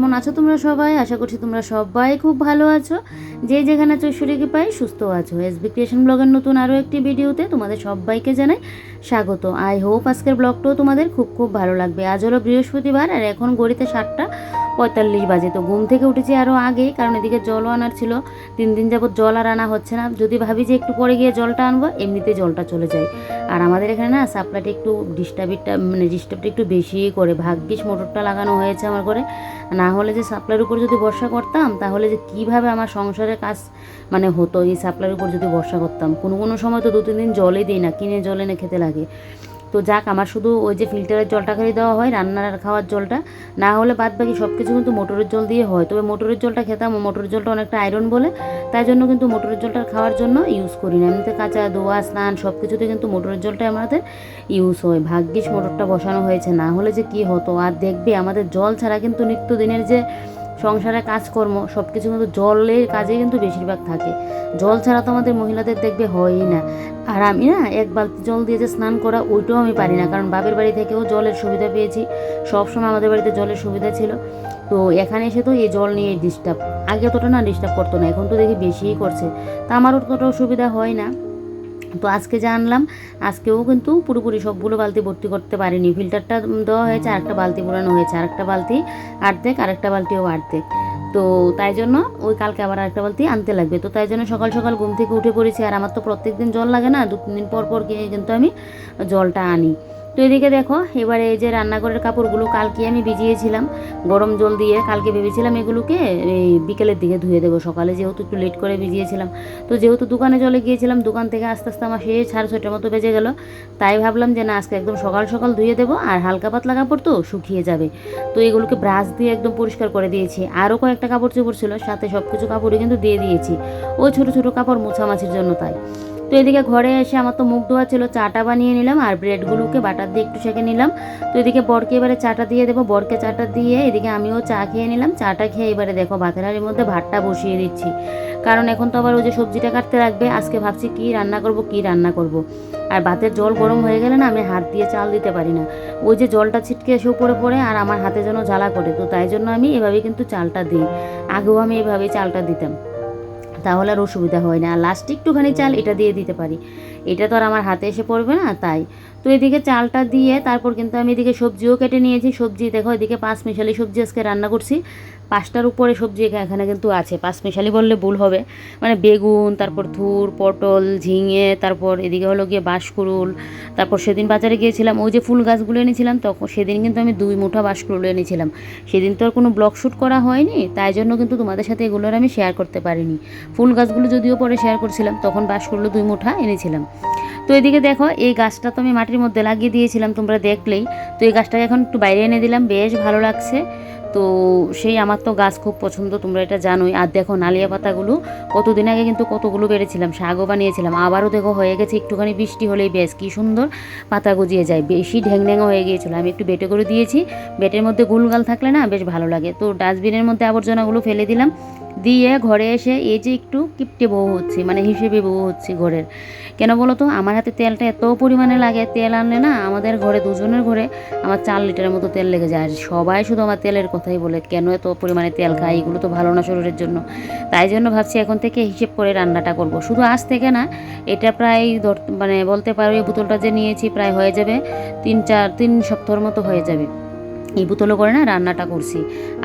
কেমন আছো তোমরা সবাই? আশা করছি তোমরা সবাই খুব ভালো আছো। যে যেখানে আছো ঈশ্বরীকে পাই, সুস্থ আছো। এসবি ক্রিয়েশন ব্লগের নতুন আরও একটি ভিডিওতে তোমাদের সবাইকে জানাই স্বাগত। আই হোপ আজকের ব্লগটাও তোমাদের খুব খুব ভালো লাগবে। আজ হলো বৃহস্পতিবার আর এখন গড়িতে সাতটা। পঁয়তাল্লিশ বাজে। তো ঘুম থেকে উঠেছি আরও আগে, কারণ এদিকে জলও আনার ছিল। তিন দিন যাবত জল আর আনা হচ্ছে না। যদি ভাবি যে একটু পরে গিয়ে জলটা আনব এমনিতে জলটা চলে যায়। আর আমাদের এখানে না সাপ্লাইটা একটু ডিস্টার্বিটা মানে ডিস্টার্বটা একটু বেশিই করে। ভাগ্যিস মোটরটা লাগানো হয়েছে আমার করে না হলে যে সাপ্লাইয়ের উপর যদি বর্ষা করতাম, তাহলে যে কীভাবে আমার সংসারের কাজ মানে হতো এই সাপ্লাইয়ের উপর যদি বর্ষা করতাম। কোনো কোনো সময় তো দু তিন দিন জলই দিই না, কিনে জল এনে খেতে লাগে। তো যাক, আমার শুধু ওই যে ফিল্টারের জলটা খালি দেওয়া হয়, রান্নার খাওয়ার জলটা। না হলে বাদ বাকি সব কিছু কিন্তু মোটরের জল দিয়ে হয়। তবে মোটরের জলটা খেতাম, মোটরের জলটা অনেকটা আয়রন বলে। তাই জন্য কিন্তু মোটরের জলটা খাওয়ার জন্য ইউজ করি না। এমনিতে কাঁচা ধোয়া, স্নান সব কিছুতে কিন্তু মোটরের জলটা আমাদের ইউজ হয়। ভাগ্যিস মোটরটা বসানো হয়েছে। না হলে যে কি হতো? আর দেখবে আমাদের জল ছাড়া কিন্তু নিত্যদিনের যে সংসারে কাজকর্ম সব কিছু কিন্তু জলের কাজে কিন্তু বেশিরভাগ থাকে। জল ছাড়া তো আমাদের মহিলাদের দেখবে হয়ই না। আর আমি না, এক বালতি জল দিয়ে যে স্নান করা, ওইটাও আমি পারি না। কারণ বাপের বাড়ি থেকেও জলের সুবিধা পেয়েছি। সবসময় আমাদের বাড়িতে জলের সুবিধা ছিল। তো এখানে এসে তো এই জল নিয়ে ডিস্টার্ব আগে অতটা না ডিস্টার্ব করতো না, এখন তো দেখি বেশিই করছে। তা আমার অতটাও সুবিধা হয় না। তো আজকে জানলাম আজকেও কিন্তু পুরোপুরি সবগুলো বালতি ভর্তি করতে পারিনি। ফিল্টারটা দেওয়া হয়েছে, আরেকটা বালতি পুরানো হয়েছে, আরেকটা বালতি আর্ধেক আরেকটা বালতিও আর্ধেক তো তাই জন্য ওই কালকে আবার আরেকটা বালতি আনতে লাগবে। তো তাই জন্য সকাল সকাল ঘুম থেকে উঠে পড়েছি, আর আমার তো প্রত্যেক দিন জল লাগে না দু তিন দিন পর পর গিয়ে কিন্তু আমি জলটা আনি। এদিকে দেখো, এবারে এই যে রান্নাঘরের কাপড়গুলো কালকে আমি ভিজিয়েছিলাম, গরম জল দিয়ে কালকে ভেবেছিলাম এগুলোকে এই বিকেলের দিকে ধুয়ে দেবো। সকালে যেহেতু একটু লেট করে ভিজিয়েছিলাম, তো যেহেতু দোকানে চলে গিয়েছিলাম, দোকান থেকে আস্তে আস্তে আমার সেই সাড়ে ছয়টার মতো বেজে গেল, তাই ভাবলাম যে না, আজকে একদম সকাল সকাল ধুয়ে দেবো আর হালকা পাতলা কাপড় তো শুকিয়ে যাবে। তো এগুলোকে ব্রাশ দিয়ে একদম পরিষ্কার করে দিয়েছি। আরও কয়েকটা কাপড় চোপড় ছিল, সাথে সব কিছু কাপড়ই কিন্তু দিয়ে দিয়েছি। ওই ছোটো ছোটো কাপড় মোছামাছির জন্য তাই। তো এদিকে ঘরে এসে আমার তো মুখ ধোয়া ছিল, চাটা বানিয়ে নিলাম আর ব্রেডগুলোকে বাটার দিয়ে একটু সেঁকে নিলাম। তো এদিকে বরকে এবারে চাটা দিয়ে দেবো, বরকে চাটা দিয়ে এদিকে আমিও চা খেয়ে নিলাম। চাটা খেয়ে এবারে দেখো ভাতের হাড়ির মধ্যে ভাতটা বসিয়ে দিচ্ছি। কারণ এখন তো আবার ওই যে সবজিটা কাটতে লাগবে, আজকে ভাবছি কি রান্না করব, কি রান্না করব। আর ভাতের জল গরম হয়ে গেলে না আমি হাত দিয়ে চাল দিতে পারি না। ওই যে জলটা ছিটকে এসে উপরে পড়ে আর আমার হাতে যেন জ্বালা করে, তো তাই জন্য আমি এভাবে কিন্তু চালটা দিই। আগেও আমি এভাবেই চালটা দিতাম। তাহলে আর অসুবিধা হয় না। আর লাস্টে একটুখানি চাল এটা দিয়ে দিতে পারি। এটা তো আর আমার হাতে এসে পড়বে না, তাই। তো এদিকে চালটা দিয়ে তারপর কিন্তু আমি এদিকে সবজিও কেটে নিয়েছি। সবজি দেখো, এদিকে পাঁচ মিশালি সবজি আজকে রান্না করছি। পাঁচটার উপরে সবজি এখানে কিন্তু আছে। পাঁচ মিশালি বললে ভুল হবে। মানে বেগুন, তারপর ধুর, পটল, ঝিঙে, তারপর এদিকে হলো গিয়ে বাঁশকুড়ুল, তারপর সেদিন বাজারে গিয়েছিলাম। ওই যে ফুল গাছগুলো এনেছিলাম তখন সেদিন কিন্তু আমি দুই মুঠা বাঁশকুড়ুল এনেছিলাম। সেদিন তো আর কোনো ব্লগ শ্যুট করা হয়নি, তাই জন্য কিন্তু তোমাদের সাথে এগুলোর আমি শেয়ার করতে পারিনি। ফুল গাছগুলো যদিও পরে শেয়ার করছিলাম, তখন বাঁশকুড়ুল দুই মুঠা এনেছিলাম। তো এদিকে দেখো, এই গাছটা তো আমি মাটির মধ্যে লাগিয়ে দিয়েছিলাম তোমরা দেখলেই। তো এই গাছটাকে এখন একটু বাইরে এনে দিলাম, বেশ ভালো লাগছে। তো সেই আমার তো গাছ খুব পছন্দ, তোমরা এটা জানোই। আর দেখো নালিয়া পাতাগুলো, কতদিন আগে কিন্তু কতগুলো বেড়েছিলাম, শাকও বানিয়েছিলাম। আবারও দেখো হয়ে গেছে, একটুখানি বৃষ্টি হলেই বেশ কী সুন্দর পাতা গজিয়ে যায়, বেশি ঢ্যাং ঢ্যাঙও হয়ে গিয়েছিল। আমি একটু বেটে করে দিয়েছি, বেটের মধ্যে গুলগাল থাকলে না বেশ ভালো লাগে। তো ডাস্টবিনের মধ্যে আবর্জনাগুলো ফেলে দিলাম দিয়ে ঘরে এসে এই যে একটু কিপটে বউ হচ্ছি মানে হিসেবে বউ হচ্ছি ঘরের। কেন বলো তো আমার হাতে তেলটা এত পরিমাণে লাগে, তেল আনলে না আমাদের ঘরে দুজনের ঘরে আমার চার লিটারের মতো তেল লেগে যায়। সবাই শুধু আমার তেলের কথাই বলে, কেন এত পরিমাণে তেল খাই এগুলো তো ভালো না শরীরের জন্য। তাই জন্য ভাবছি এখন থেকে হিসেব করে রান্নাটা করব। শুধু আজ থেকে না, এটা প্রায় ধর মানে বলতে পারো এই বোতলটা যে নিয়েছি প্রায় হয়ে যাবে তিন চার, তিন সপ্তাহের মতো হয়ে যাবে। এই বোতলও করে না রান্নাটা করছি।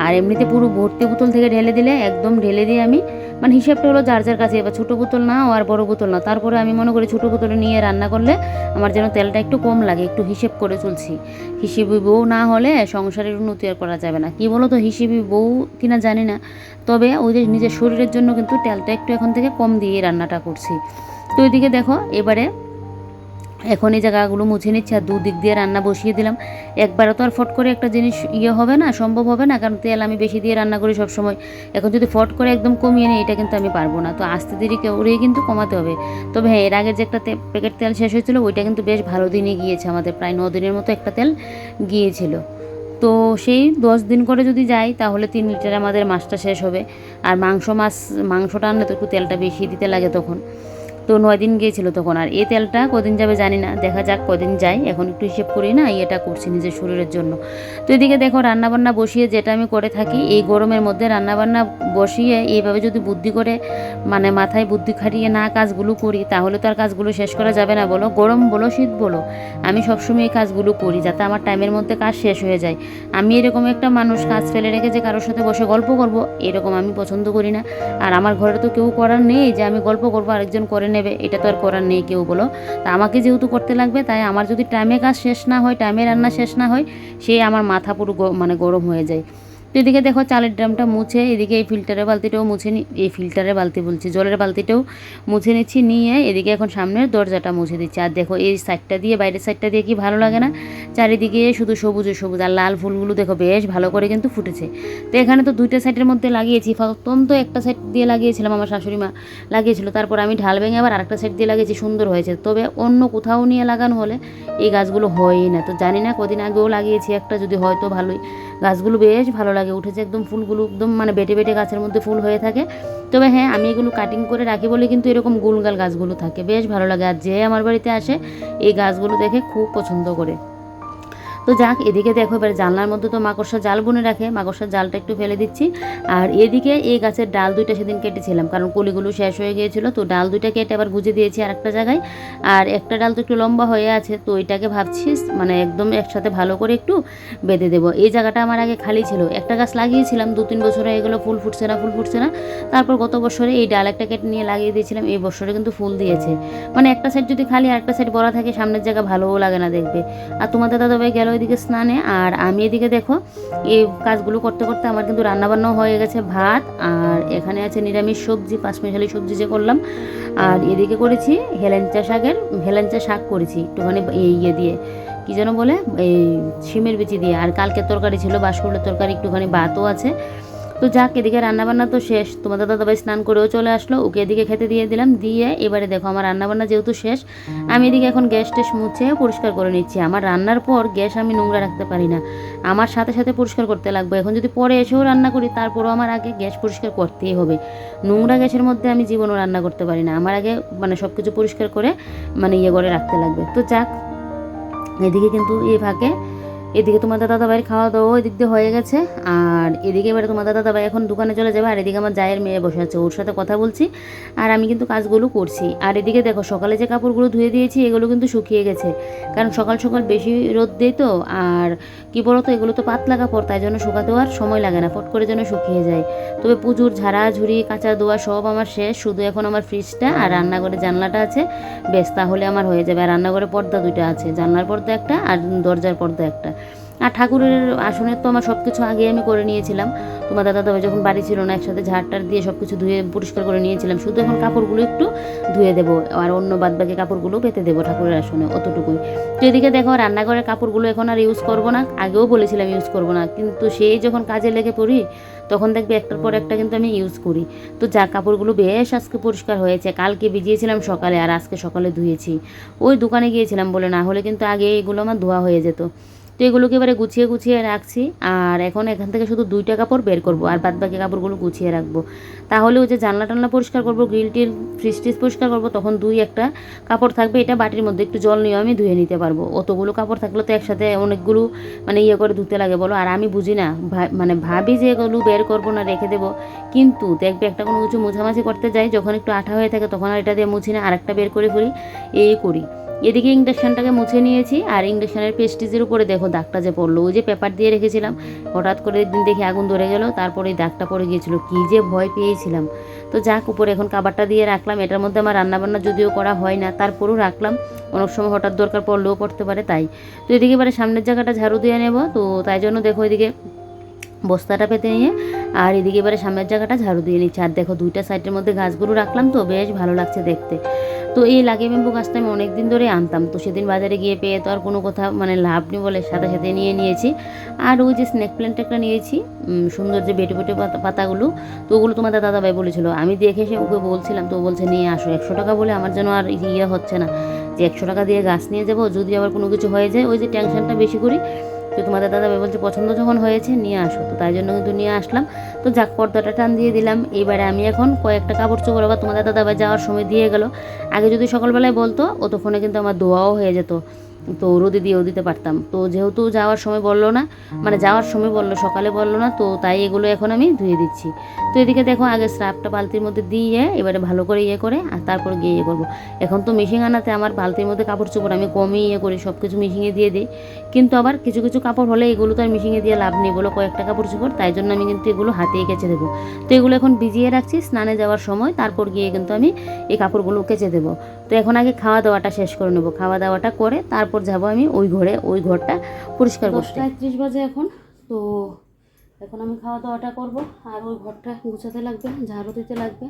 আর এমনিতে পুরো ভর্তি বোতল থেকে ঢেলে দিলে একদম ঢেলে দিয়ে আমি মানে হিসেবটা হলো যার যার কাছে এবার ছোটো বোতল না আর বড় বোতল না তারপরে আমি মনে করি ছোটো বোতলে নিয়ে রান্না করলে আমার যেন তেলটা একটু কম লাগে একটু হিসেব করে চলছি। হিসেবি বউ না হলে সংসারের উন্নতি আর করা যাবে না। কী বলো তো হিসেবি বউ কিনা জানি না। তবে ওই যে নিজের শরীরের জন্য কিন্তু তেলটা একটু এখন থেকে কম দিয়ে রান্নাটা করছি। তো এদিকে দেখো এবারে এখন এই জায়গাগুলো মুছে নিচ্ছি আর দুদিক দিয়ে রান্না বসিয়ে দিলাম। একবারে তো আর ফট করে একটা জিনিস ইয়ে হবে না, সম্ভব হবে না, কারণ তেল আমি বেশি দিয়ে রান্না করি সবসময়। এখন যদি ফট করে একদম কমিয়ে নিই, এটা কিন্তু আমি পারব না। তো আস্তে ধীরে করেই কিন্তু কমাতে হবে। তবে হ্যাঁ এর আগে যে একটা প্যাকেট তেল শেষ হয়েছিল, ওইটা কিন্তু বেশ ভালো দিনই গিয়েছে আমাদের। প্রায় ন দিনের মতো একটা তেল গিয়েছিল। তো সেই দশ দিন করে যদি যাই, তাহলে তিন লিটার আমাদের মাছটা শেষ হবে। আর মাংস মাছ, মাংসটা আনলে তো একটু তেলটা বেশি দিতে লাগে তখন। তো নয় দিন গিয়েছিল তখন, আর এই তেলটা কদিন যাবে জানি না। দেখা যাক কদিন যায়, এখন একটু হিসেব করি না এটা করছি নিজের শরীরের জন্য। তো এদিকে দেখো, রান্নাবান্না বসিয়ে যেটা আমি করে থাকি, এই গরমের মধ্যে রান্নাবান্না বসিয়ে এইভাবে যদি বুদ্ধি করে মানে মাথায় বুদ্ধি খাটিয়ে না কাজগুলো করি, তাহলে তো আর কাজগুলো শেষ করা যাবে না বলো। গরম বলো, শীত বলো, আমি সবসময় এই কাজগুলো করি যাতে আমার টাইমের মধ্যে কাজ শেষ হয়ে যায়। আমি এরকম একটা মানুষ, কাজ ফেলে রেখে যে কারোর সাথে বসে গল্প করব, এরকম আমি পছন্দ করি না। আর আমার ঘরে তো কেউ করার নেই যে আমি গল্প করব, আরেকজন করে নেবে, এটা তো আর করার নেই কেউ বলো। তা আমাকে যেহেতু করতে লাগবে, তাই আমার যদি টাইমে কাজ শেষ না হয় টাইমে রান্না শেষ না হয়, সে আমার মাথা পুরো মানে গরম হয়ে যায়। তো এদিকে দেখো চালের ড্রামটা মুছে, এদিকে এই ফিল্টারের বালতিটাও মুছে নি এই ফিল্টারের বালতি বলছি, জলের বালতিটাও মুছে নিচ্ছি, নিয়ে এদিকে এখন সামনের দরজাটা মুছে দিচ্ছি। আর দেখো এই সাইডটা দিয়ে, বাইরের সাইডটা দিয়ে কি ভালো লাগে না? চারিদিকে শুধু সবুজে সবুজ, আর লাল ফুলগুলো দেখো বেশ ভালো করে কিন্তু ফুটেছে। তো এখানে তো দুইটা সাইডের মধ্যে লাগিয়েছি প্রথম তো একটা সাইড দিয়ে লাগিয়েছিলাম আমার শাশুড়ি মা, লাগিয়েছিল। তারপর আমি ঢাল ভেঙে আবার আরেকটা সাইড দিয়ে লাগিয়েছি, সুন্দর হয়েছে। তবে অন্য কোথাও নিয়ে লাগানো হলে এই গাছগুলো হয়ই না। তো জানি না কদিন আগেও লাগিয়েছি, একটা যদি হয়তো ভালোই গাছগুলো বেশ ভালো লাগে, উঠেছে একদম ফুলগুলো একদম মানে বেটে বেটে গাছের মধ্যে ফুল হয়ে থাকে। তবে হ্যাঁ আমি এগুলো কাটিং করে রাখি বলে কিন্তু এরকম গুলগাল গাছগুলো থাকে, বেশ ভালো লাগে। আর যে আমার বাড়িতে আসে, এই গাছগুলো দেখে খুব পছন্দ করে। তো যাক, এদিকে দেখো, এবার জানলার মধ্যে তো মাকড়সা জাল বুনে রাখে। মাকড়সার জালটা একটু ফেলে দিচ্ছি। আর এদিকে এই গাছের ডাল দুইটা সেদিন কেটেছিলাম, কারণ কলিগুলো শেষ হয়ে গিয়েছিল। তো ডাল দুইটা কেটে আবার গুজে দিয়েছি আর একটা জায়গায়। আর একটা ডাল তো একটু লম্বা হয়ে আছে, তো এটাকে ভাবছি মানে একদম একসাথে ভালো করে একটু বেঁধে দেবো। এই জায়গাটা আমার আগে খালি ছিল। একটা গাছ লাগিয়েছিলাম দু তিন বছর হয়ে এগুলো ফুল ফুটছে না, ফুল ফুটছে না। তারপর গত বছরে এই ডাল একটা কেটে নিয়ে লাগিয়ে দিয়েছিলাম, এই বছরে কিন্তু ফুল দিয়েছে। মানে একটা সাইড যদি খালি আর একটা সাইড বড়া থাকে, সামনের জায়গা ভালোও লাগে না দেখবে। আর তোমাদের দাদা দাদাভাই গেল এদিকে স্নানে, আর আমি এদিকে দেখো, এই কাজগুলো করতে করতে আমার কিন্তু রান্নাবান্নাও হয়ে গেছে ভাত, আর এখানে আছে নিরামিষ সবজি পাঁচমিশালি সবজি যে করলাম, আর এদিকে করেছি হেলেঞ্চা শাকের, হেলেঞ্চা শাক করেছি একটুখানি ইয়ে দিয়ে, কি যেন বলে, এই শিমের বিচি দিয়ে, আর কালকে তরকারি ছিল বাসকুলের তরকারি, একটুখানি ভাতও আছে তো যাক, এদিকে রান্নাবান্না তো শেষ। তোমাদের দাদাভাই স্নান করেও চলে আসলো। ওকে এদিকে খেতে দিয়ে দিলাম। দিয়ে এবারে দেখো, আমার রান্নাবান্না যেহেতু শেষ, আমি এদিকে এখন গ্যাস টেস মুছে পরিষ্কার করে নিচ্ছি। আমার রান্নার পর গ্যাস আমি নোংরা রাখতে পারি না। আমার সাথে সাথে পরিষ্কার করতে লাগবে। এখন যদি পরে এসেও রান্না করি, তারপরেও আমার আগে গ্যাস পরিষ্কার করতেই হবে। নোংরা গ্যাসের মধ্যে আমি জীবনও রান্না করতে পারি না। আমার আগে মানে সব কিছু পরিষ্কার করে মানে ইয়ে করে রাখতে লাগবে। তো যাক, এদিকে কিন্তু এই ফাঁকে এদিকে তোমার দাদা ভাইয়ের খাওয়া দাওয়া এদিক দিয়ে হয়ে গেছে। আর এদিকে এবারে তোমার দাদা ভাই এখন দোকানে চলে যাবে, আর এদিকে আমার জায়ের মেয়ে বসে আছে, ওর সাথে কথা বলছি। আর আমি কিন্তু কাজগুলো করছি। আর এদিকে দেখো, সকালে যে কাপড়গুলো ধুয়ে দিয়েছি, এগুলো কিন্তু শুকিয়ে গেছে। কারণ সকাল সকাল বেশি রোদ দেয় তো, আর কি বলতো, এগুলো তো পাতলা কাপড়, তাই জন্য শুকাতেও আর সময় লাগে না, ফট করে যেন শুকিয়ে যায়। তবে পুজোর ঝাড়া, ঝুড়ি, কাঁচা দোয়া সব আমার শেষ, শুধু এখন আমার ফ্রিজটা আর রান্নাঘরে জানলাটা আছে। বেশ, তাহলে আমার হয়ে যাবে। আর রান্নাঘরে পর্দা দুইটা আছে, জানলার পর্দা একটা আর দরজার পর্দা একটা। আর ঠাকুরের আসনের তো আমার সব কিছু আগে আমি করে নিয়েছিলাম। তোমার দাদা দাদা যখন বাড়ি ছিল না, একসাথে ঝাড়টার দিয়ে সব কিছু ধুয়ে পরিষ্কার করে নিয়েছিলাম। শুধু এখন কাপড়গুলো একটু ধুয়ে দেবো, আর অন্য বাদ বাকি কাপড়গুলো পেতে দেবো ঠাকুরের আসনে অতটুকুই। তো এদিকে দেখো, রান্নাঘরের কাপড়গুলো এখন আর ইউজ করব না, আগেও বলেছিলাম ইউজ করব না, কিন্তু সেই যখন কাজে লেগে পড়ি, তখন দেখবে একটার পর একটা কিন্তু আমি ইউজ করি। তো যা কাপড়গুলো বেশ আজকে পরিষ্কার হয়েছে, কালকে ভিজিয়েছিলাম সকালে আর আজকে সকালে ধুয়েছি। ওই দোকানে গিয়েছিলাম বলে না হলে কিন্তু আগে এগুলো আমার ধোয়া হয়ে যেত। তো এগুলোকে এবারে গুছিয়ে গুছিয়ে রাখছি। আর এখন এখান থেকে শুধু দুইটা কাপড় বের করব আর বাদ বাকি কাপড়গুলো গুছিয়ে রাখব। তাহলে ওই যে জানলা টানলা পরিষ্কার করব, গ্রিল টিল, ফ্রিজ টিজ পরিষ্কার করব, তখন দুই একটা কাপড় থাকবে। এটা বাটির মধ্যে একটু জল নিয়ে আমি ধুয়ে নিতে পারব। অতগুলো কাপড় থাকলে তো একসাথে অনেকগুলো মানে ইয়ে করে ধুতে লাগে বলো। আর আমি বুঝি না মানে ভাবি যে এগুলো বের করব না, রেখে দেবো। কিন্তু দেখবে একটা কোনো কিছু মুছামাছি করতে যাই, যখন একটু আঠা হয়ে থাকে, তখন আর এটা দিয়ে মুছি না, আরেকটা বের করে ফেলি। এই করি। এদিকে ইন্ডাকশানটাকে মুছে নিয়েছি আর ইন্ডাকশানের পেস্টিজের উপরে দেখো দাগটা যে পড়ল, ওই যে পেপার দিয়ে রেখেছিলাম। হঠাৎ করে একদিন দেখি আগুন ধরে গেল, তারপরে দাগটা পড়ে গিয়েছিল। কী যে ভয় পেয়েছিলাম। তো যাক, উপরে এখন কাবারটা দিয়ে রাখলাম। এটার মধ্যে আমার রান্নাবান্না যদিও করা হয় না, তারপরেও রাখলাম। অনেক সময় হঠাৎ দরকার পড়লেও পড়তে পারে, তাই। তো এদিকে এবারে সামনের জায়গাটা ঝাড়ু দিয়ে নেব। তো তাই জন্য দেখো এদিকে বস্তাটা পেতে নিয়ে, আর এদিকে এবারে সামনের জায়গাটা ঝাড়ু দিয়ে নিচ্ছি। আর দেখো দুইটা সাইডের মধ্যে গাছগুলো রাখলাম তো, বেশ ভালো লাগছে দেখতে। তো এই লাগে বেম্বু গাছটা আমি অনেক দিন ধরে আনতাম। তো সেদিন বাজারে গিয়ে পেয়ে তো আর কোনো কথা মানে লাভ নেই বলে সাথে সাথে নিয়ে নিয়েছি। আর ওই যে স্নেক প্ল্যান্ট একটা নিয়েছি সুন্দর যে বেটে বেটে পাতা, পাতাগুলো, তো ওগুলো তোমাদের দাদাভাই বলেছিল। আমি দেখে এসে ওকে বলছিলাম, তো বলছে, নিয়ে আসো, একশো টাকা বলে আমার যেন আর ইয়ে হচ্ছে না। যে একশো টাকা দিয়ে গাছ নিয়ে যাব, যদি আবার কোনো কিছু হয়ে যায়, ওই যে টেনশনটা বেশি করি তো তোমাদের দাদা দাদাভাই বলছে, পছন্দ যখন হয়েছে, নিয়ে আসো। তো তাই জন্য কিন্তু নিয়ে আসলাম। তো যাক, পর্দাটা টান দিয়ে দিলাম। এবারে আমি এখন কয়েকটা কাপড় চোপড় আবার তোমাদের দাদা দাদাভাই যাওয়ার সময় দিয়ে গেল। আগে যদি সকালবেলায় বলতো ফোনে কিন্তু আমার দোয়াও হয়ে যেত। তো রোদে দিয়েও দিতে পারতাম। তো যেহেতু যাওয়ার সময় বলল না মানে যাওয়ার সময় বলল, সকালে বলল না, তো তাই এগুলো এখন আমি ধুয়ে দিচ্ছি। তো এদিকে দেখো, আগে স্রাফটা বালতির মধ্যে দিয়ে, এবারে ভালো করে ইয়ে করে, আর তারপর গিয়ে ইয়ে করব। এখন তো মেশিন আনাতে আমার বালতির মধ্যে কাপড় চোপড় আমি কমই ইয়ে করি সব কিছু মিশিয়ে দিয়ে দিই। কিন্তু আবার কিছু কিছু কাপড় হলে এগুলো তো আর মিশিয়ে দিয়ে লাভ নেই বলো কয়েকটা কাপড় চোপড় তাই জন্য আমি কিন্তু এগুলো হাতেই কেচে দেবো। তো এগুলো এখন ভিজিয়ে রাখছি স্নানে যাওয়ার সময় তারপর গিয়ে কিন্তু আমি এই কাপড়গুলো কেচে দেবো। তো এখন আগে খাওয়া দাওয়াটা শেষ করে নেব। খাওয়া দাওয়াটা করে তারপর যাব আমি ওই ঘরে ওই ঘরটা পরিষ্কার করতে। একত্রিশ বাজে এখন তো এখন আমি খাওয়া দাওয়াটা করব আর ওই ঘরটা গুছাতে লাগবে ঝাড়ু দিতে লাগবে।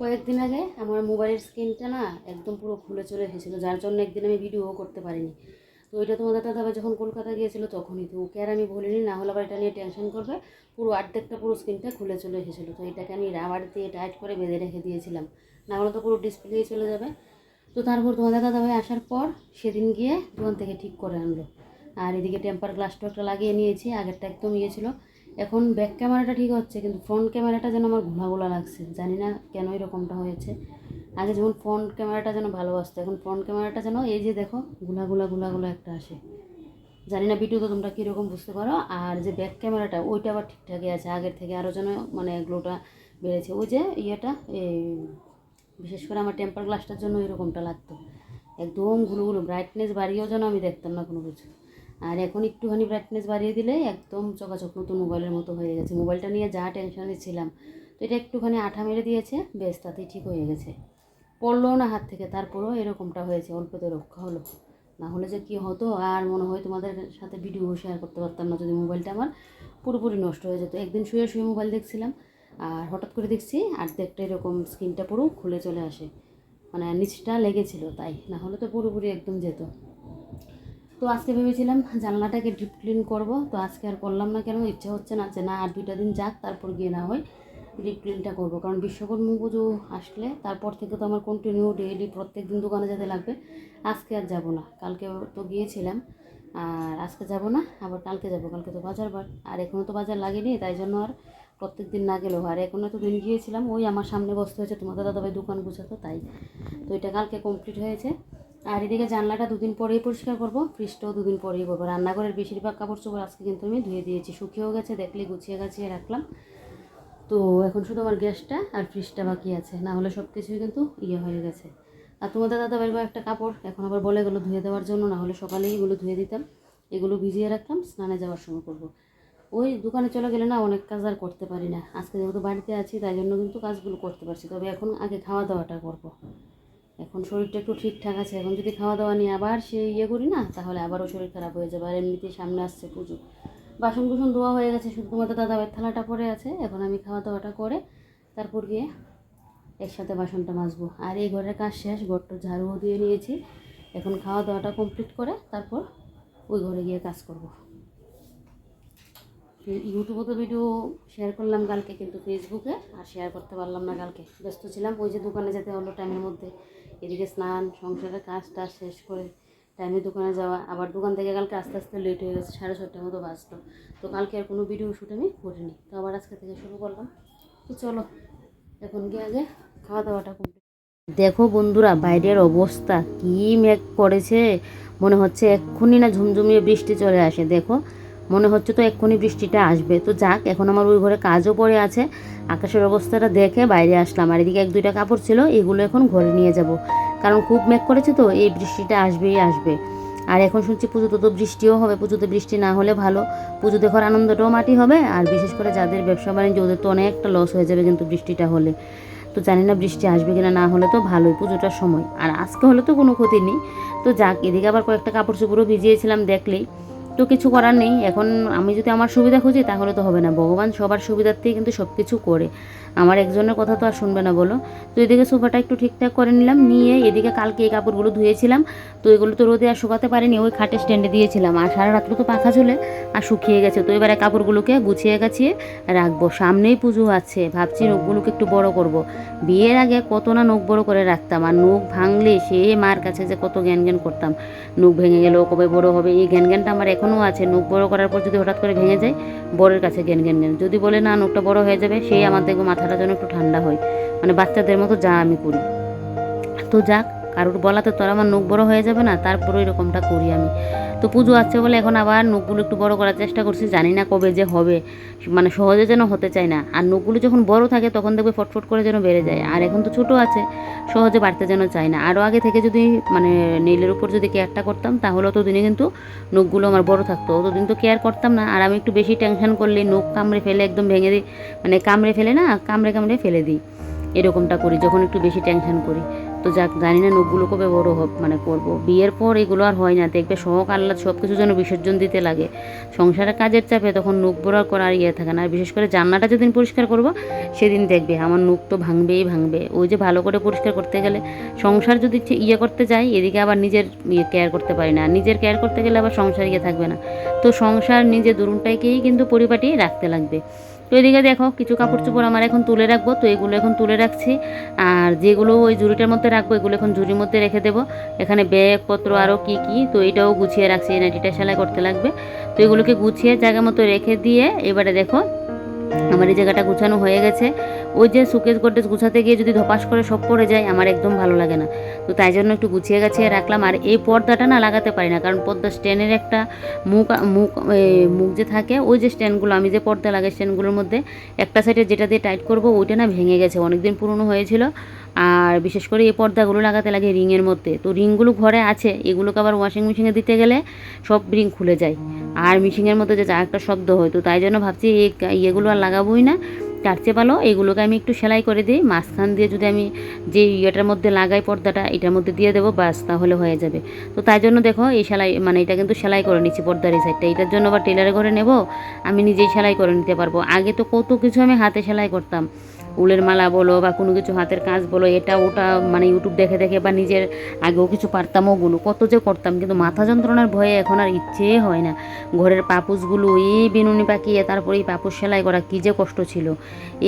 কয়েকদিন আগে আমার মোবাইলের স্ক্রিনটা না একদম পুরো খুলে চলে এসেছিল যার জন্য একদিন আমি ভিডিও করতে পারিনি। তো ওইটা তোমাদের দাদা যখন কলকাতা গিয়েছিল তখনই, তো ওকে আর আমি বলিনি, না হলে আবার এটা নিয়ে টেনশন করবে। পুরো অর্ধেকটা পুরো স্ক্রিনটা খুলে চলে এসেছিল তো এটাকে আমি রাবার দিয়ে টাইট করে বেঁধে রেখে দিয়েছিলাম। না হলে তো পুরো ডিসপ্লে চলে যাবে। তো তারপর তোমাদের দাদা ভাই আসার পর সেদিন গিয়ে দোকান থেকে ঠিক করে আনলো। আর এদিকে টেম্পার গ্লাসটা একটা লাগিয়ে নিয়েছি, আগেরটা একদম ইয়ে ছিল। এখন ব্যাক ক্যামেরাটা ঠিক হচ্ছে, কিন্তু ফ্রন্ট ক্যামেরাটা যেন আমার ঘোলা ঘোলা লাগছে। জানি না কেন এরকমটা হয়েছে। আগে যেমন ফ্রন্ট ক্যামেরাটা যেন ভালো আসতো এখন ফ্রন্ট ক্যামেরাটা যেন এই যে দেখো গুলা গুলা একটা আসে। জানি না ভিডিওতে তোমরা কীরকম বুঝতে পারো, আর যে ব্যাক ক্যামেরাটা ওইটা আবার ঠিকঠাকই আছে, আগের থেকে আরও যেন মানে গ্লোটা বেড়েছে। ওই যে ইয়েটা এই বিশেষ করে আমার টেম্পার গ্লাসটার জন্য এরকমটা লাগতো। একদমগুলো গুলো ব্রাইটনেস বাড়িয়েও যেন আমি দেখতাম না কোনো কিছু। আর এখন একটুখানি ব্রাইটনেস বাড়িয়ে দিলে একদম চকাচক নতুন মোবাইলের মতো হয়ে গেছে। মোবাইলটা নিয়ে যা টেনশনে ছিলাম। তো এটা একটুখানি আঠা মেরে দিয়েছে, বেশ তাতেই ঠিক হয়ে গেছে। পড়লোও না হাত থেকে, তারপরেও এরকমটা হয়েছে, অল্পতে রক্ষা হলো। না হলে যে কী হতো, আর মনে হয় তোমাদের সাথে ভিডিও শেয়ার করতে পারতাম না, যদি মোবাইলটা আমার পুরোপুরি নষ্ট হয়ে যেত। একদিন শুয়ে শুয়ে মোবাইল দেখছিলাম, আর হঠাৎ করে দেখছি আর্ধেকটা এরকম স্ক্রিনটা পুরো খুলে চলে আসে। মানে নিচটা লেগেছিল তাই, না হলে তো পুরোপুরি একদম যেত। তো আজকে ভেবেছিলাম জানলাটাকে ডিপ ক্লিন করব, তো আজকে আর করলাম না কেন? ইচ্ছা হচ্ছে না যে না, আর দুইটা দিন যাক, তারপর গিয়ে না হয় ডিপ ক্লিনটা করব। কারণ বিশ্বকর্মা পুজো আসলে তারপর থেকে তো আমার কন্টিনিউ ডেইলি প্রত্যেক দিন দোকানে যেতে লাগবে। আজকে আর যাব না, কালকে তো গিয়েছিলাম, আর আজকে যাব না, আবার কালকে যাব। কালকে তো বাজার বার, আর এখনও তো বাজার লাগেনি, তাই জন্য আর প্রত্যেক দিন না গেলেও আর এখন তো দিন গিয়েছিলাম, ওই আমার সামনে বসতে হয়েছে তোমাদের দাদাভাই দোকান গুছাতো, তাই তো এটা কালকে কমপ্লিট হয়েছে। আর এদিকে জানলাটা দুদিন পরেই পরিষ্কার করব, ফ্রিজটাও দুদিন পরেই করব। রান্নাঘরের বেশিরভাগ কাপড় চোপড় আজকে কিন্তু আমি ধুয়ে দিয়েছি। শুকিয়েও গেছে, দেখলে গুছিয়ে গাছিয়ে রাখলাম। তো এখন শুধু আমার গ্যাসটা আর ফ্রিজটা বাকি আছে, না হলে সব কিছুই কিন্তু ইয়ে হয়ে গেছে। আর তোমাদের দাদা বাইর একটা কাপড়, এখন আবার বলে গেলো ধুয়ে দেওয়ার জন্য, না হলে সকালেই এগুলো ধুয়ে দিতাম। এগুলো ভিজিয়ে রাখতাম স্নানে যাওয়ার সময় করব। ওই দোকানে চলে গেলে না অনেক কাজ আর করতে পারি না। আজকে যেহেতু বাড়িতে আছি, তাই জন্য কিন্তু কাজগুলো করতে পারছি, তবে এখন আগে খাওয়া দাওয়াটা করব। এখন শরীরটা একটু ঠিকঠাক আছে, এখন যদি খাওয়া দাওয়া নিয়ে আবার সে ইয়ে করি না, তাহলে আবারও শরীর খারাপ হয়ে যাবে। আর এমনিতেই সামনে আসছে পুজো। বাসন কুসন ধোয়া হয়ে গেছে শুধু তোমাদের দাদাভাইয়ের থালাটা পড়ে আছে, এখন আমি খাওয়া দাওয়াটা করে তারপর গিয়ে একসাথে বাসনটা মাজবো। আর এই ঘরের কাজ শেষ, ঘরটা ঝাড়ুও দিয়ে নিয়েছি। এখন খাওয়া দাওয়াটা কমপ্লিট করে তারপর ওই ঘরে গিয়ে কাজ করব। ইউটিউবে তো ভিডিও শেয়ার করলাম কালকে কিন্তু ফেসবুকে আর শেয়ার করতে পারলাম না কালকে। ব্যস্ত ছিলাম, ওই যে দোকানে যেতে হলো টাইমের মধ্যে। এদিকে স্নান, সংসারের কাজটা শেষ করে টাইমে দোকানে যাওয়া, আবার দোকান থেকে কালকে আস্তে আস্তে লেট হয়ে গেছে, সাড়ে ছটার মতো বাজতো তো কালকে আর কোনো ভিডিও শ্যুট আমি করিনি। তো আবার আজকে থেকে শুরু করলাম। তো চলো, এখন গিয়ে আগে খাওয়া দাওয়াটা কমপ্লিট দেখো বন্ধুরা, বাইরের অবস্থা কি মেঘ করেছে। মনে হচ্ছে এক্ষুনি না ঝুমঝুমিয়ে বৃষ্টি চলে আসে। দেখো মনে হচ্ছে তো এক্ষুনি বৃষ্টিটা আসবে। তো যাক, এখন আমার ওই ঘরে কাজও পড়ে আছে। আকাশের অবস্থাটা দেখে বাইরে আসলাম। আর এদিকে এক দুইটা কাপড় ছিল, এগুলো এখন ঘরে নিয়ে যাব। কারণ খুব মেঘ করেছে তো, এই বৃষ্টিটা আসবেই আসবে। আর এখন শুনছি পুজোতে তো বৃষ্টিও হবে। পুজোতে বৃষ্টি না হলে ভালো। পুজো দেখার আনন্দটাও মাটি হবে। আর বিশেষ করে যাদের ব্যবসা বাণিজ্য, ওদের তো অনেকটা লস হয়ে যাবে কিন্তু বৃষ্টিটা হলে। তো জানি না বৃষ্টি আসবে কিনা, না হলে তো ভালোই পুজোটার সময়। আর আজকে হলে তো কোনো ক্ষতি নেই। তো যাক, এদিকে আবার কয়েকটা কাপড় চোপড়ও ভিজিয়েছিলাম দেখলেই। তো কিছু করার নেই। এখন আমি যদি আমার সুবিধা খুঁজি তাহলে তো হবে না। ভগবান সবার সুবিধার্থেই কিন্তু সব কিছু করে। আমার একজনের কথা তো আর শুনবে না, বলো। তো এদিকে সোফাটা একটু ঠিকঠাক করে নিলাম, নিয়ে এদিকে কালকে এই কাপড়গুলো ধুয়েছিলাম। তো এগুলো তো রোদে আর শুকাতে পারিনি, ওই খাটে স্ট্যান্ডে দিয়েছিলাম। আর সারা রাত্র তো পাখা চলে আর শুকিয়ে গেছে। তো এবারে কাপড়গুলোকে গুছিয়ে গাছিয়ে রাখব। সামনেই পুজো আছে, ভাবছি নখগুলোকে একটু বড় করব। বিয়ের আগে কত না নখ বড় করে রাখতাম, আর নখ ভাঙলে সে মার কাছে যে কত জ্ঞান জ্ঞান করতাম। নখ ভেঙে গেলেও কবে বড় হবে? এই জ্ঞান জ্ঞানটা আমার এখনও আছে। নখ বড় করার পর যদি হঠাৎ করে ভেঙে যায়, বরের কাছে জ্ঞান জ্ঞান জ্ঞান যদি বলে, না, নখটা বড় হয়ে যাবে, সেই আমার দেখব মাথাটা যেন একটু ঠান্ডা হয়। মানে বাচ্চাদের মতো যা আমি করি। তো যাক কারোর বলাতে তোর আমার নখ বড় হয়ে যাবে না, তারপরে এরকমটা করি আমি। তো পুজো আসছে বলে এখন আবার নখগুলো একটু বড় করার চেষ্টা করছি, জানি না কবে যে হবে। মানে সহজে যেন হতে চায় না। আর নখগুলো যখন বড় থাকে তখন দেখবে ফটফট করে যেন বেড়ে যায়। আর এখন তো ছোট আছে, সহজে বাড়তে যেন চায় না। আরও আগে থেকে যদি মানে নীলের উপর যদি কেয়ারটা করতাম, তাহলে অতদিনে কিন্তু নখগুলো আমার বড় থাকতো। অতদিন তো কেয়ার করতাম না। আর আমি একটু বেশি টেনশন করলে নখ কামড়ে ফেলে একদম ভেঙে দিই। মানে কামড়ে ফেলে না, কামড়ে কামড়ে ফেলে দিই। এরকমটা করি, যখন একটু বেশি টেনশন করি। তো যাক, জানি না নখগুলো কবে বড় হোক মানে করব। বিয়ের পর এগুলো আর হয় না, দেখবে শখ আল্লাহ সব কিছু যেন বিসর্জন দিতে লাগে। সংসারের কাজের চাপে তখন নখ বড় করার ইয়ে থাকে না। আর বিশেষ করে জান্নাটা যেদিন পরিষ্কার করব, সেদিন দেখবে আমার নখ তো ভাঙবেই ভাঙবে। ওই যে ভালো করে পরিষ্কার করতে গেলে সংসার যদি ইয়ে করতে যাই, এদিকে আবার নিজের ইয়ে কেয়ার করতে পারি না। নিজের কেয়ার করতে গেলে আবার সংসার ইয়ে থাকবে না। তো সংসার নিজের দুরুনটাকেই কিন্তু পরিপাটি রাখতে লাগবে। তো এদিকে দেখো, কিছু কাপড় চোপড় আমার এখন তুলে রাখব। তো এগুলো এখন তুলে রাখছি। আর যেগুলো ওই ঝুড়িটার মধ্যে রাখব, এগুলো এখন ঝুড়ির মধ্যে রেখে দেবো। এখানে ব্যাগপত্র আরও কি কি, তো এটাও গুছিয়ে রাখছি। এই নাইটিটা সেলাই করতে লাগবে। তো এগুলোকে গুছিয়ে জায়গা মতো রেখে দিয়ে, এবারে দেখো আমার এই জায়গাটা গুছানো হয়ে গেছে। ওই যে সুকেশ গোড্রেজ গুছাতে গিয়ে যদি ধপাস করে সব পড়ে যায়, আমার একদম ভালো লাগে না। তো তাই জন্য একটু গুছিয়ে গাছিয়ে রাখলাম। আর এই পর্দাটা না লাগাতে পারি না, কারণ পর্দা স্ট্যান্ডের একটা মুখ মুখ মুখ যে থাকে, ওই যে স্ট্যান্ডগুলো, আমি যে পর্দা লাগাই স্ট্যান্ডগুলোর মধ্যে, একটা সাইডে যেটা দিয়ে টাইট করব, ওইটা না ভেঙে গেছে। অনেকদিন পুরনো হয়েছিল। আর বিশেষ করে এই পর্দাগুলো লাগাতে লাগে রিংয়ের মধ্যে। তো রিংগুলো ঘরে আছে, এগুলোকে আবার ওয়াশিং মেশিনে দিতে গেলে সব রিং খুলে যায়। আর মেশিনের মধ্যে যে একটা শব্দ হয়, তো তাই জন্য ভাবছি এই ইয়েগুলো আর লাগাবোই না। তার চেয়ে ভালো এগুলোকে আমি একটু সেলাই করে দিই। মাঝখান দিয়ে যদি আমি যে ইয়েটার মধ্যে লাগাই পর্দাটা, এটার মধ্যে দিয়ে দেবো বাস তাহলে হয়ে যাবে। তো তাই জন্য দেখো, এই সেলাই মানে এটা কিন্তু সেলাই করে নিচ্ছি পর্দার এই সাইডটা এটার জন্য আবার টেলারে ঘরে নেব, আমি নিজেই সেলাই করে নিতে পারব। আগে তো কত কিছু আমি হাতে সেলাই করতাম। উলের মালা বলো বা কোনো কিছু হাতের কাজ বলো, এটা, ওটা মানে ইউটিউব দেখে দেখে বা নিজের আগেও কিছু পারতাম ওগুলো। কত যে করতাম, কিন্তু মাথা যন্ত্রণার ভয়ে এখন আর ইচ্ছে হয় না। ঘরের পাপুসগুলো, এই বিনুনি পাকিয়ে তারপরে এই পাপুস সেলাই করা কী যে কষ্ট ছিল।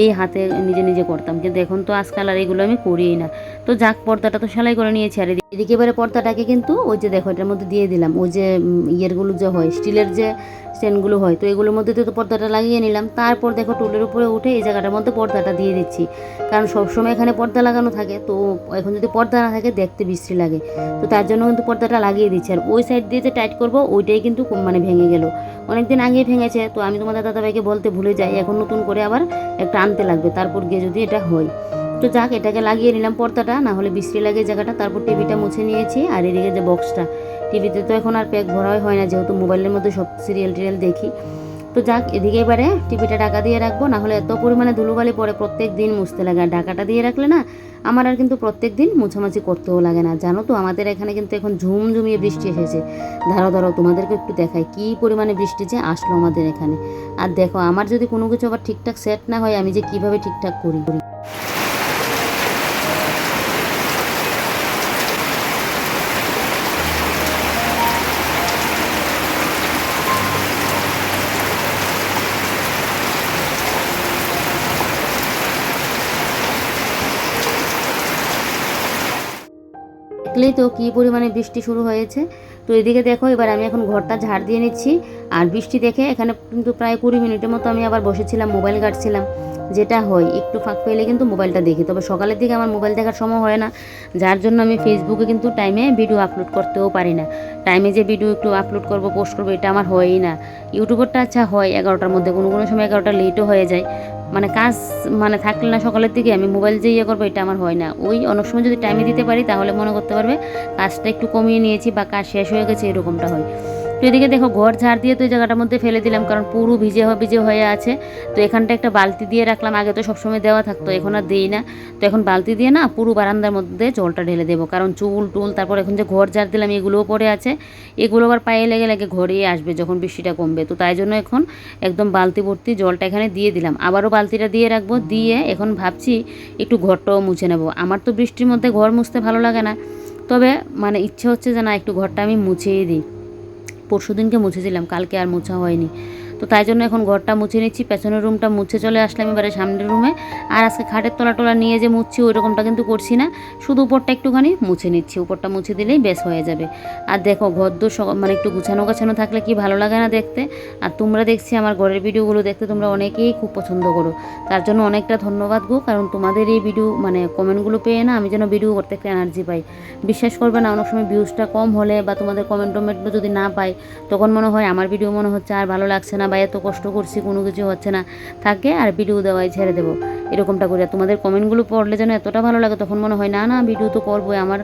এই হাতে নিজে নিজে করতাম, কিন্তু এখন তো আজকাল আর এগুলো আমি করিই না। তো যাক, পর্দাটা তো সেলাই করে নিয়েছি, আর এদিকে- এবারে পর্দাটাকে কিন্তু ওই যে দেখো, এটার মধ্যে দিয়ে দিলাম। ওই যে ইয়েরগুলো যে হয়, স্টিলের যে স্ট্যান্ডগুলো হয়, তো এগুলোর মধ্যে তো পর্দাটা লাগিয়ে নিলাম। তারপর দেখো, টুলের উপরে উঠে এই জায়গাটার মধ্যে পর্দাটা দিয়ে দিচ্ছি। কারণ সবসময় এখানে পর্দা লাগানো থাকে, তো এখন যদি পর্দা না থাকে, দেখতে বিশ্রী লাগে। তো তার জন্য কিন্তু পর্দাটা লাগিয়ে দিচ্ছি। আর ওই সাইড দিয়ে যে টাইট করব, ওইটাই কিন্তু মানে ভেঙে গেল। অনেকদিন আগে ভেঙেছে, তো আমি তোমাদের দাদাভাইকে বলতে ভুলে যাই। এখন নতুন করে আবার একটা আনতে লাগবে, তারপর গিয়ে যদি এটা হয়। তো যাক, এটাকে লাগিয়ে নিলাম পর্দাটা না হলে বিশ্রী লাগে জায়গাটা। তারপর টিভিটা মুছে নিয়েছি, আর এদিকে যে বক্সটা টিভিতে তো এখন আর প্যাক ভরাই হয় না, যেহেতু মোবাইলের মধ্যে সব সিরিয়াল টিরিয়াল দেখি। তো যাক, এদিকে এবারে টিভিটা ঢাকা দিয়ে রাখব না হলে এত পরিমাণে ধুলোবালি পরে প্রত্যেক দিন মুছতে লাগে। আর ঢাকাটা দিয়ে রাখলে না, আমার আর কিন্তু প্রত্যেক দিন মুছামাছি করতেও লাগে না। জানো তো, আমাদের এখানে কিন্তু এখন ঝুমঝুমিয়ে বৃষ্টি এসেছে। ধরো ধরো তোমাদেরকে একটু দেখাই, কী পরিমাণে বৃষ্টি যে আসলো আমাদের এখানে। আর দেখো, আমার যদি কোনো কিছু আবার ঠিকঠাক সেট না হয়, আমি যে কীভাবে ঠিকঠাক করি? দেখলেই তো কী পরিমাণে বৃষ্টি শুরু হয়েছে? তো এদিকে দেখো, এবার আমি এখন ঘরটা ঝাড় দিয়ে নিচ্ছি। আর বৃষ্টি দেখে এখানে কিন্তু প্রায় কুড়ি মিনিটের মতো আমি আবার বসেছিলাম, মোবাইল ঘাটছিলাম। যেটা হয়, একটু ফাঁক পেলে কিন্তু মোবাইলটা দেখি। তবে সকালের দিকে আমার মোবাইল দেখার সময় হয় না। যার জন্য আমি ফেসবুকে কিন্তু টাইমে ভিডিও আপলোড করতেও পারি না। টাইমে যে ভিডিও একটু আপলোড করব পোস্ট করব, এটা আমার হয়ই না। ইউটিউবেরটা আচ্ছা হয়, এগারোটার মধ্যে। কোনো কোনো সময় এগারোটা লেটও হয়ে যায়। মানে কাজ মানে থাকলে না সকালের দিকে, আমি মোবাইল যে ইয়ে করব এটা আমার হয় না। ওই অনেক সময় যদি টাইমে দিতে পারি, তাহলে মনে করতে পারবে কাজটা একটু কমিয়ে নিয়েছি বা কাজ শেষ হয়ে গেছে, এরকমটা হয়। তো এদিকে দেখো ঘর ঝাড় দিয়ে তো এই জায়গাটার মধ্যে ফেলে দিলাম, কারণ পুরো ভিজে ভিজে হয়ে আছে। তো এখানটা একটা বালতি দিয়ে রাখলাম, আগে তো সবসময় দেওয়া থাকতো, এখন আর দিই না। তো এখন বালতি দিয়ে না পুরো বারান্দার মধ্যে জলটা ঢেলে দেবো, কারণ চুল টুল, তারপর এখন যে ঘর ঝাড় দিলাম এগুলোও পড়ে আছে। এগুলো আবার পায়ে লেগে লাগে ঘরেই আসবে যখন বৃষ্টিটা কমবে। তো তাই জন্য এখন একদম বালতি ভর্তি জলটা এখানে দিয়ে দিলাম। আবারও বালতিটা দিয়ে রাখব, দিয়ে এখন ভাবছি একটু ঘরটাও মুছে নেব। আমার তো বৃষ্টির মধ্যে ঘর মুছতে ভালো লাগে না, তবে মানে ইচ্ছে হচ্ছে যে না একটু ঘরটা আমি মুছেই দিই। পরশু দিনকে মুছেছিলাম কালকে আর মোছা হয়নি। তো তাই জন্য এখন ঘরটা মুছে নিচ্ছি, পেছনের রুমটা মুছে চলে আসলাম এবারে সামনের রুমে আর আজকে খাটের তলা টলা নিয়ে যে মুছছি ওই রকমটা কিন্তু করছি না। শুধু উপরটা একটুখানি মুছে নিচ্ছি, উপরটা মুছে দিলেই বেশ হয়ে যাবে। আর দেখো, ঘর দোর মানে একটু গুছানো গাছানো থাকলে কি ভালো লাগে না দেখতে? আর তোমরা দেখছি আমার ঘরের ভিডিওগুলো দেখতে তোমরা অনেকেই খুব পছন্দ করো। তার জন্য অনেকটা ধন্যবাদ গো, কারণ তোমাদের এই ভিডিও মানে কমেন্টগুলো পেয়ে না আমি যেন ভিডিও করতে একটা এনার্জি পাই। বিশ্বাস করবে না, অনেক সময় ভিউজটা কম হলে বা তোমাদের কমেন্ট টমেন্ট যদি না পাই, তখন মনে হয় আমার ভিডিও মনে হচ্ছে আর ভালো লাগছে না। বা এত কষ্ট করছি, কোনো কিছু হচ্ছে না। থাকে আর ভিডিও দেওয়াই ছেড়ে দেবো। এরকমটা করে। তোমাদের কমেন্টগুলো পড়লে যেন এতটা ভালো লাগে, তখন মনে হয়, না না ভিডিও তো করবোই। আমার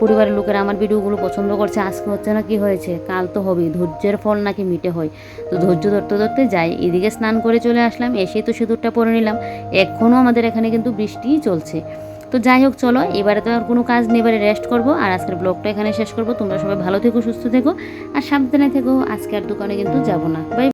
পরিবারের লোকেরা আমার ভিডিওগুলো পছন্দ করছে। আজকে হচ্ছে না কি হয়েছে? কাল তো হবেই। ধৈর্যের ফল নাকি মিটে হয়? তো ধৈর্য ধরতে ধরতে যাই। এদিকে স্নান করে চলে আসলাম। এসেই তো সিঁদুরটা পরে নিলাম। এখনও আমাদের এখানে কিন্তু বৃষ্টিই চলছে। তো যাই হোক, চলো, এবারে তো আর কোনো কাজ নেই। এবারে রেস্ট করব। আর আজকের ব্লগটা এখানে শেষ করব। তোমরা সবাই ভালো থেকো, সুস্থ থেকো, আর সাবধানে থেকো। আজকে আর দোকানে কিন্তু যাব না। বাই